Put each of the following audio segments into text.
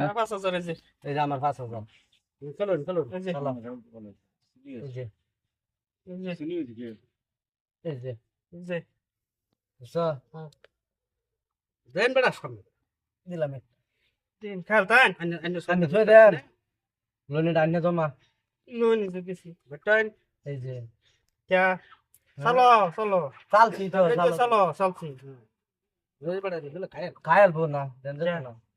হ্যাঁ, পাঁচ হাজার এই যে। এই যে আমার পাঁচ হাজার। চলুন চলুন। এই যে। এই যে। এই যে। এই যে। এই যে। বুঝছ? দেন বেড়া সামনে। দিলাম। তিন খেয়াল তাই আন্য আন্য সামনে থই দেন। লোনিটা আন্নে জমা। লোন নিতে গেছি বেটাইন। এই যে। ক্যা চলো চলো। চালছি তো এই যে চালো চলো চলছি। বেড়া দিলে খায় খায়ালবো না। দেন দেন।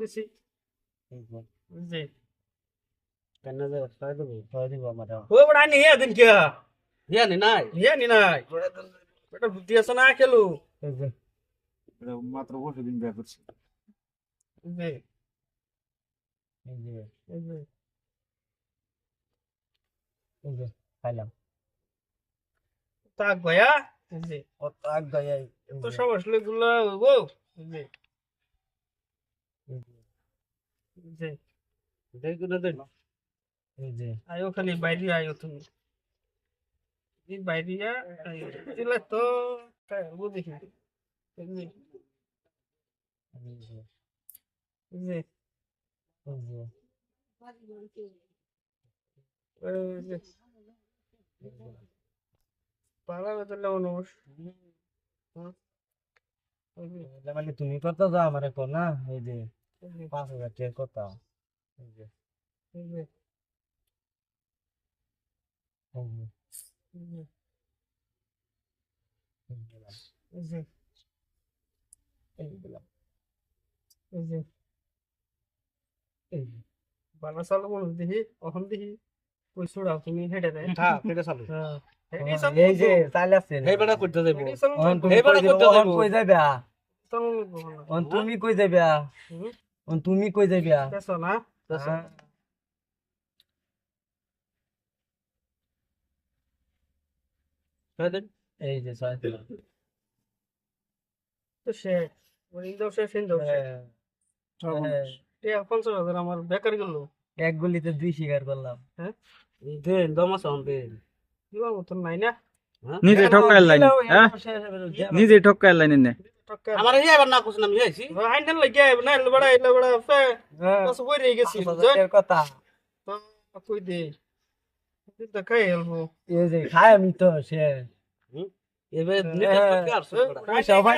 দিছি। যে কেন যে খায় দেবো থই দিব আমার। ও বড় আনি হে দিন কে জানি নাই? নি নাই। বেটা বুদ্ধি আছে না খেলু? মাত্র বসে দিন বিয়ে করছি। খাইলাম। তাক গয়া যে ও তাক গায় তো সব আসলে গুলা ও এই যে দেখুন দেন যে, আয়ো খালি বাইরে আয়ো তুমি। এই বাইরে আয়ো দিলে তো ও দেখি এই যে এই যে এই যে। এই যে এই যে। পালা বেতলে অনুষ এটা মানে তুমি কত যা আমার কো না? এই যে। পাঁচ হাজার। এই যে। বানা চালু মানুষ দেখি অখন দেখি পয়সা তুমি হেঁটে দেয় হ্যাঁ কেটে চালু হ্যাঁ এই যে চাল আছে এই বেড়া করতে অহন কই যাবা? করতে অহন কই যাবা তুমি কই যাবা অহন তুমি কই যাবা না? হ্যাঁ। এই যে তো সে হ্যাঁ। টিয়া পঞ্চাশ হাজার আমার বেকার গেল। এক গুলিতে দুই শিকার করলাম। দেন দমা সাউন দেন। দিবার মতন নাই না। নিজে ঠকাই লাইন হ্যাঁ। নিজে ঠকাই লাইন আমার এই আবার না কুছ নাম যাইছি হাইন্ডেল লাগিয়া না এলে বড়া এলে বড়া ফে বস বই রয়ে গেছি এর কথা। তো কই দে? তো খাই হেলবো এই যে খায় আমি তো সে। এবে নিতে। সবাই